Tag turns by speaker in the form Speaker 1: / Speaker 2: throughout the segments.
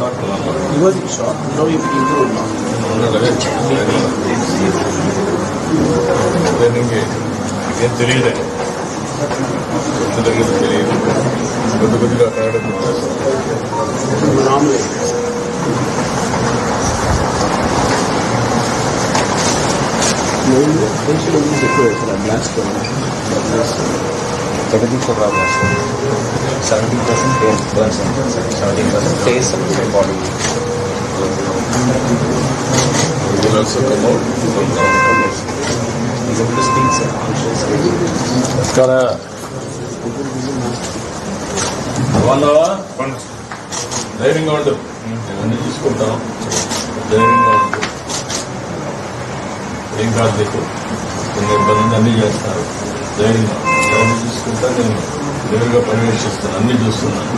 Speaker 1: short
Speaker 2: He wasn't short. No, he,
Speaker 1: he grew a lot. ನನಗೆ ಏನು ತಿಳಿಯಿದೆ ನನಗೆ ತಿಳಿಯಿದೆ
Speaker 2: ಗೊತ್ತು ಗೊತ್ತಿಲ್ಲ ಕನ್ನಡದ ಮಾಮೂಲಿ function blast
Speaker 3: Jagadeeshwara Raju seventeen percent face burns ఉంటుంది సెవెంటీన్ పర్సెంట్ ఫేస్ ఉంటుంది బాడీ
Speaker 1: will also అన్ని చూసుకుంటాం డ్రైవింగ్ ఏం కాదు నీకు కొన్ని ఇబ్బంది చేస్తారు డ్రైవింగ్ ఎవరిని చూసుకుంటా నేను నేరుగా పర్యవేక్షిస్తాను అన్నీ చూస్తున్నాను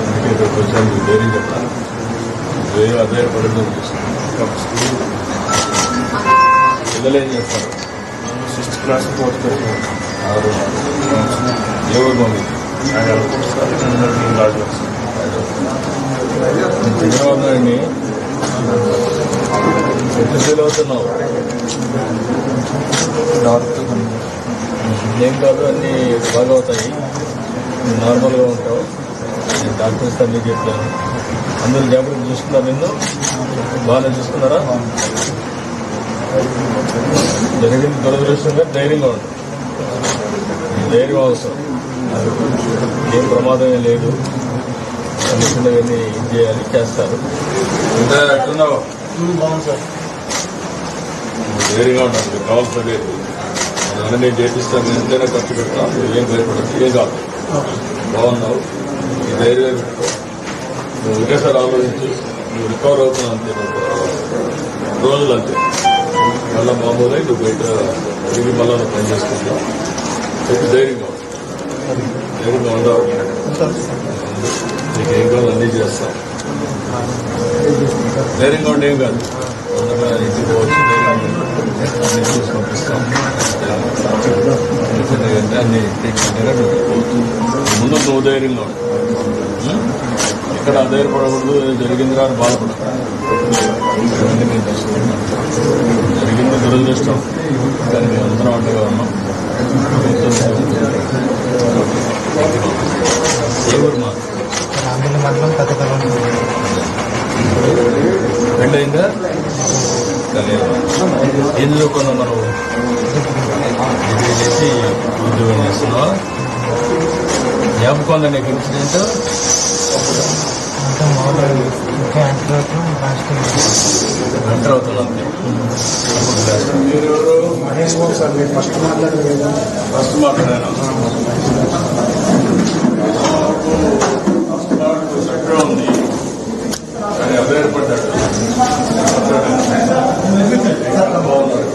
Speaker 1: అందుకే ఇక్కడికి వచ్చాను నీకు ధైర్యం చెప్పాలి వేరే అధైర్యపడడం చూస్తున్నాను పిల్లలు ఏం చేస్తారు?
Speaker 2: సిక్స్త్ క్లాస్ ఫోర్త్
Speaker 1: ఆరు. ఏ ఊరు ధన్యవాదాలండి ఎట్లా ఫీల్ అవుతున్నావు? ఏం కాదు అన్నీ బాగా అవుతాయి. నార్మల్గా ఉంటావు. నేను డాక్టర్స్ అన్నీ చెప్పాను. అందరూ జాగ్రత్త చూసుకున్నారు నిన్ను? బాగానే చూసుకున్నారా? జరిగింది దురదృష్టంగా ధైర్యంగా ఉంటుంది ఈ ధైర్యం అవసరం. ఏం ప్రమాదం ఏం లేదు. చిన్న చిన్నవన్నీ ఇది చేయాలి చేస్తారు. ఇంకా ఎట్లున్నావు?
Speaker 2: బాగుంది సార్.
Speaker 1: ధైర్యంగా ఉంటాను మీకు కావాల్సిన అందువల్ల నేను చేపిస్తాను ఎంతైనా ఖర్చు పెడతాను ఏం భయపడదు ఏం కాదు. బాగున్నావు ఈ ధైర్యం పెట్టుకో. నువ్వు ఒకేసారి ఆలోచించి నువ్వు రికవర్ అవుతున్నావు అంతే నువ్వు రోజులు అంతే. మళ్ళీ మామూలై నువ్వు బయట తిరిగి మళ్ళా నువ్వు పని చేసుకుంటావు చెప్పి ధైర్యంగా ధైర్యంగా ఉండవు. నీకు ఏం కాదు అన్నీ చేస్తా. ధైర్యంగా ఉండేం ఏం కాదు. ఇంటికి పోవచ్చు. అన్ని చూసి పంపిస్తాం అంటే అన్ని ట్రీట్మెంట్గా ముందు నువ్వు ధైర్యంగా ఇక్కడ అధైర్యపడకూడదు జరిగింది కానీ బాధపడకూడదు జరిగింది దురదృష్టం కానీ మేము అందరం అండగా ఉన్నాం ఏ ఊరు మా
Speaker 4: మండలం పెద్దకలం
Speaker 1: కలియాలి ఏం చదువుకున్నావు మనం? డిగ్రీ చేసి ఉద్యోగం చేస్తున్నావా? జ్ఞాపకం ఉందా నీకు ఇన్సిడెంట్
Speaker 4: ఇంకా మామూలు ఇంకా ఎంటర్
Speaker 1: అవుతున్నా అంతే మీరు ఎవరు
Speaker 2: మహేష్ బాబు సార్ మీరు ఫస్ట్ మాట్లాడలేదు
Speaker 1: ఫస్ట్ మాట్లాడాను చక్కగా ఉంది కానీ అభ్యర్థపడ్డాడు బాగున్నాడు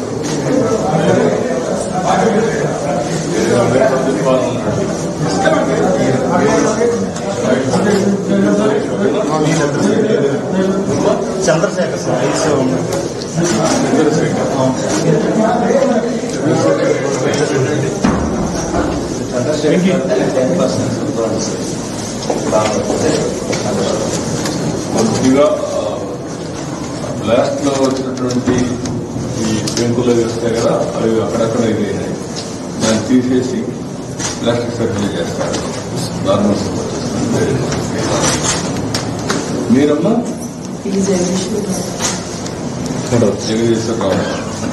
Speaker 1: అభ్యర్థపడి బాగున్నాడు
Speaker 2: చంద్రశేఖర్ సార్ ఐసీ
Speaker 1: కొద్దిగా లాస్ట్లో వచ్చినటువంటి ఈ పెంకులు అవి వస్తాయి కదా అవి అక్కడక్కడ ఇది దాన్ని తీసేసి ప్లాస్టిక్ సర్జరీ చేస్తారు. నార్మల్ మీరమ్మా? జగదీశ్వర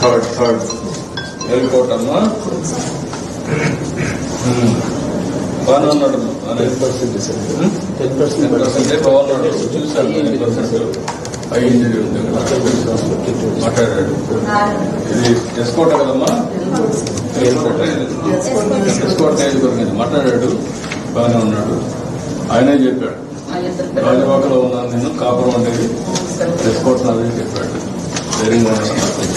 Speaker 1: థర్డ్ థర్డ్ ఎయిర్పోర్ట్ అమ్మా బాగానే ఉన్నాడు టెన్ పర్సెంట్
Speaker 2: టెన్ పర్సెంట్
Speaker 1: పర్సెంటే బాగున్నాడు చూశాను టెన్ పర్సెంట్ ఐ ఇంజరీ ఉంది కదా మాట్లాడాడు ఇది ఎస్కోట కదమ్మా ఎయిర్పోర్ట్ ఎస్కోట్ నియోజకవర్గం మాట్లాడాడు బాగానే ఉన్నాడు ఆయనే చెప్పాడు రాజవాకలో ఉన్నాను నేను కాపురం అనేది ఎస్కోట్ నాదని చెప్పాడు. ధైర్యంగా ఉన్నాడు